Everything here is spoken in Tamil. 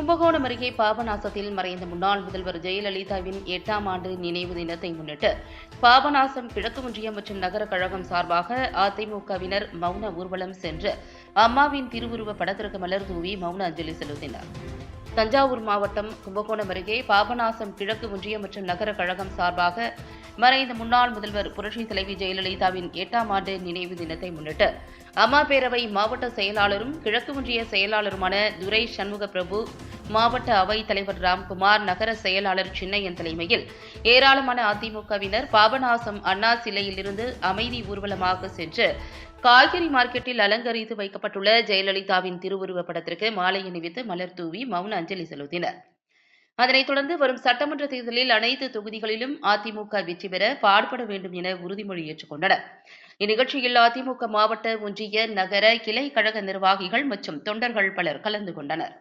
கும்பகோணம் அருகே பாபநாசத்தில் மறைந்த முன்னாள் முதல்வர் ஜெயலலிதாவின் எட்டாம் ஆண்டு நினைவு தினத்தை முன்னிட்டு பாபநாசம் கிழக்கு ஒன்றியம் மற்றும் நகர கழகம் சார்பாக அதிமுகவினர் மௌன ஊர்வலம் சென்று அம்மாவின் திருவுருவ படத்திற்கு மலர் தூவி மௌன அஞ்சலி செலுத்தினர். தஞ்சாவூர் மாவட்டம் கும்பகோணம் அருகே பாபநாசம் கிழக்கு ஒன்றியம் மற்றும் நகர கழகம் சார்பாக மறைந்த முன்னாள் முதல்வர் புரட்சி தலைவி ஜெயலலிதாவின் எட்டாம் ஆண்டு நினைவு தினத்தை முன்னிட்டு அம்மா பேரவை மாவட்ட செயலாளரும் கிழக்கு ஒன்றிய செயலாளருமான துரை சண்முக பிரபு மாவட்ட அவைத் தலைவர் ராம்குமார் நகர செயலாளர் சின்னையன் தலைமையில் ஏராளமான அதிமுகவினர் பாபநாசம் அண்ணா சிலையிலிருந்து அமைதி ஊர்வலமாக சென்று காய்கறி மார்க்கெட்டில் அலங்கரித்து வைக்கப்பட்டுள்ள ஜெயலலிதாவின் திருவுருவப் படத்திற்கு மாலை அணிவித்து மலர் தூவி மௌன அஞ்சலி செலுத்தினர். அதனைத் தொடர்ந்து வரும் சட்டமன்ற தேர்தலில் அனைத்து தொகுதிகளிலும் அதிமுக வெற்றி பெற பாடுபட வேண்டும் என உறுதிமொழி ஏற்றுக்கொண்டனர் இந்நிகழ்ச்சியில் அதிமுக மாவட்ட ஒன்றிய நகர கிளை கழக நிர்வாகிகள் மற்றும் தொண்டர்கள் பலர் கலந்து கொண்டனர்.